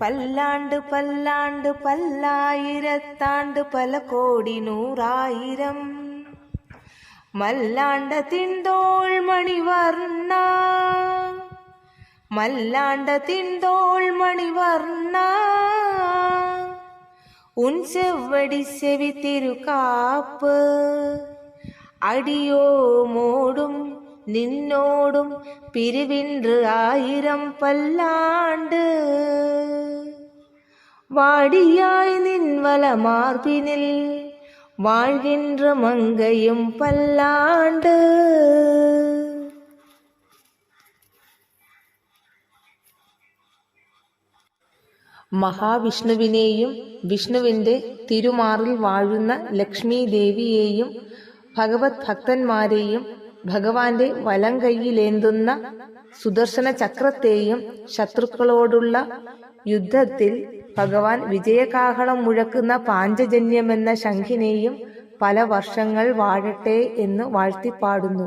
பல்லாண்டு பல்லாண்டு பல்லாயிரத்தாண்டு பல கோடி நூறாயிரம். மல்லாண்ட தின்தோள் மணிவர்ணா. மல்லாண்ட தின்தோள் மணிவர்ணா. உன் செவ்வடி செவி திருக்காப்பு. அடியோ மோடும் நின்னோடும் பிரிவின்று ஆயிரம் பல்லாண்டு. வாடியாய் நின்வல மார்பினில் வாழ்கின்ற மங்கையும் பல்லாண்டு മഹാവിഷ്ണുവിനെയും വിഷ്ണുവിന്റെ തിരുമാറിൽ വാഴുന്ന ലക്ഷ്മി ദേവിയെയും ഭഗവത് ഭക്തന്മാരെയും ഭഗവാന്റെ വലം കൈയിലേന്തുന്ന സുദർശന ചക്രത്തെയും ശത്രുക്കളോടുള്ള യുദ്ധത്തിൽ ഭഗവാൻ വിജയകാഹളം മുഴക്കുന്ന പാഞ്ചജന്യമെന്ന ശംഖിനെയും പല വർഷങ്ങൾ വാഴട്ടെ എന്ന് വാഴ്ത്തിപ്പാടുന്നു.